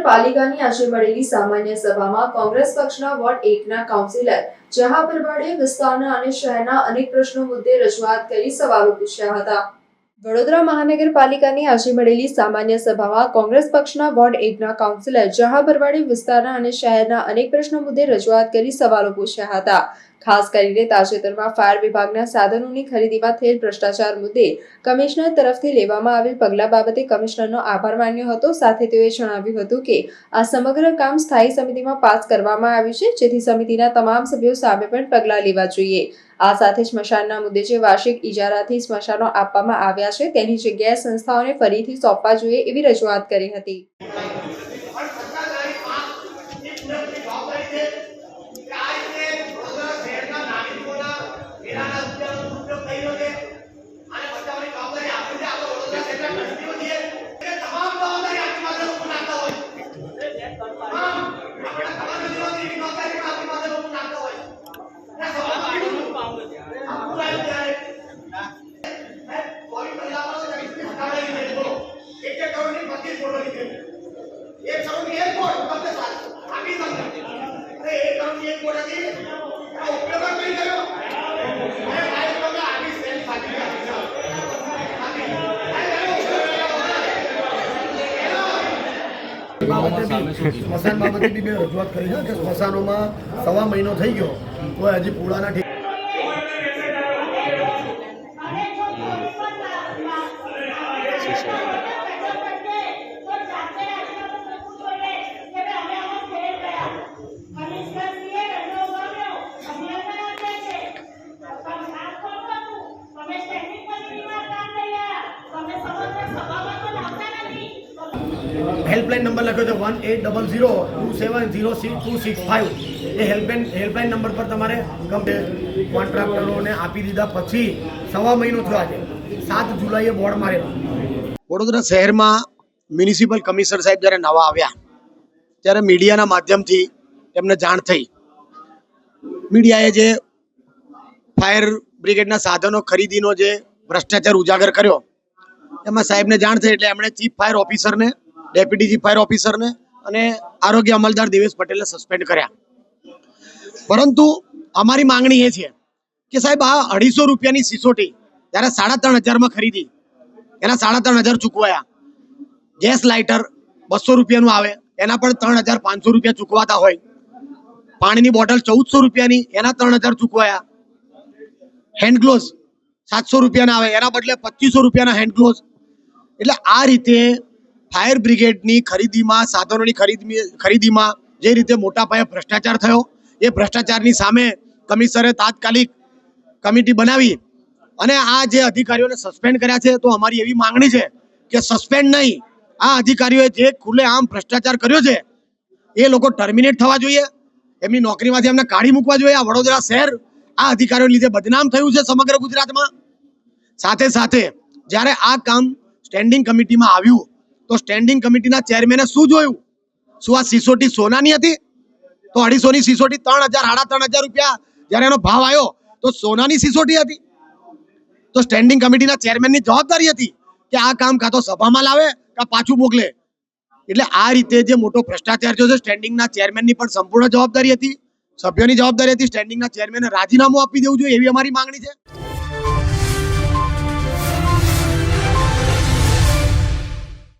મહાનગરપાલિકાની આજે મળેલી સામાન્ય સભામાં કોંગ્રેસ પક્ષના વોર્ડ એકના કાઉન્સિલર જહા પરવાડે વિસ્તારના અને શહેરના અનેક પ્રશ્નો મુદ્દે રજૂઆત કરી સવાલો પૂછ્યા હતા. વડોદરા મહાનગરપાલિકાની આજે મળેલી સામાન્ય સભામાં કોંગ્રેસ પક્ષના વોર્ડ એકના કાઉન્સિલર જહા બરવાડે વિસ્તારના અને શહેરના અનેક પ્રશ્નો મુદ્દે રજૂઆત કરી સવાલો પૂછ્યા હતા. ખાસ કરીને તાજેતરમાં ફાયર વિભાગના સાધનોની ખરીદીમાં થયેલ ભ્રષ્ટાચાર મુદ્દે કમિશનર તરફથી લેવામાં આવેલ પગલાં બાબતે કમિશનરનો આભાર માન્યો હતો. સાથે તેઓએ જણાવ્યું હતું કે આ સમગ્ર કામ સ્થાયી સમિતિમાં પાસ કરવામાં આવ્યું છે, જેથી સમિતિના તમામ સભ્યો સામે પણ પગલાં લેવા જોઈએ. આ સાથે સ્મશાનના મુદ્દે જે વાર્ષિક ઇજારાથી સ્મશાનો આપવામાં આવ્યા છે, તેની જગ્યાએ સંસ્થાઓને ફરીથી સોંપવા જોઈએ એવી રજૂઆત કરી હતી. એક કરોડ એક કોટ તમને આપી તમને એક કરોડ એક કોટ હતી એનો ઉપયોગ જ નહીં કર્યો? અરે ભાઈ તમે આવી સેલ સાચી આપી સ્મશાન બાબતે બી મેં રજૂઆત કરી છે કે સ્મશાનોમાં સવા મહિનો થઈ ગયો તો હજી પૂળાના ઠેકા હેલ્પલાઇન નંબર લખ્યો છે one eight double zero two seven zero six two six five. એ હેલ્પલાઇન હેલ્પલાઇન નંબર પર તમારે ગમે કોન્ટ્રાક્ટરોને આપી દીધા પછી સવા મહિનો થયો આજે. સાત જુલાઈએ બોર્ડ માર્યો વડોદરા શહેરમાં મ્યુનિસિપલ કમિશનર સાહેબ જ્યારે નવા આવ્યા, ત્યારે મીડિયાના માધ્યમથી એમને જાણ થઈ. મીડિયાએ જે ફાયર બ્રિગેડના સાધનો ખરીદીનો જે ભ્રષ્ટાચાર ઉજાગર કર્યો, એમાં સાહેબને જાણ થઈ એટલે એમણે ચીફ ફાયર ઓફિસરને ડેપ્યુટી ચીફ ફાયર ઓફિસરને અને આરોગ્ય અમલદાર દિવેશ પટેલને સસ્પેન્ડ કર્યા. પરંતુ અમારી માંગણી એ છે કે સાહેબ, આ અઢીસો રૂપિયાની સિસોટી જ્યારે સાડા ત્રણ હજારમાં ખરીદી, એના સાડા ત્રણ હજાર ચૂકવાયા. ગેસ લાઇટર બસો રૂપિયાનું આવે, એના પણ ત્રણ હજાર પાંચસો રૂપિયા ચૂકવાતા હોય. પાણીની બોટલ ચૌદસો રૂપિયાની, એના ત્રણ હજાર ચૂકવાયા. હેન્ડ ગ્લોવ્સ સાતસો રૂપિયાના આવે, એના બદલે પચીસો રૂપિયાના હેન્ડ ગ્લોવ્સ. એટલે આ રીતે ફાયર બ્રિગેડની ખરીદીમાં, સાધનોની ખરીદી ખરીદીમાં જે રીતે મોટા પાયે ભ્રષ્ટાચાર થયો, એ ભ્રષ્ટાચારની સામે કમિશનરે તાત્કાલિક કમિટી બનાવી અને આ જે અધિકારીઓને સસ્પેન્ડ કર્યા છે, તો અમારી એવી માંગણી છે કે સસ્પેન્ડ નહીં. આ અધિકારીઓએ જે ખુલ્લે આમ ભ્રષ્ટાચાર કર્યો છે, એ લોકો ટર્મિનેટ થવા જોઈએ, એમની નોકરીમાંથી એમને કાઢી મૂકવા જોઈએ. આ વડોદરા શહેર આ અધિકારીઓને લીધે બદનામ થયું છે સમગ્ર ગુજરાતમાં. સાથે સાથે જ્યારે આ કામ સ્ટેન્ડિંગ કમિટીમાં આવ્યું તો સ્ટેન્ડિંગ કમિટીના ચેરમેને શું જોયું? શું આ સિસોટી સોનાની હતી? તો અઢીસોની સિસોટી ત્રણ હજાર, સાડા ત્રણ હજાર રૂપિયા જ્યારે એનો ભાવ આવ્યો, તો સોનાની સિસોટી હતી. તો સ્ટેન્ડિંગ કમિટીના ચેરમેનની જવાબદારી હતી કે આ કામ કાં તો સભામાં લાવે, કાં પાછું મોકલે. એટલે આ રીતે જે મોટો ભ્રષ્ટાચાર થયો છે સ્ટેન્ડિંગના ચેરમેનની પણ સંપૂર્ણ જવાબદારી હતી. સભ્યોની જવાબદારી હતી સ્ટેન્ડિંગના ચેરમેને રાજીનામું આપી દેવું જોઈએ એવી અમારી માંગણી છે.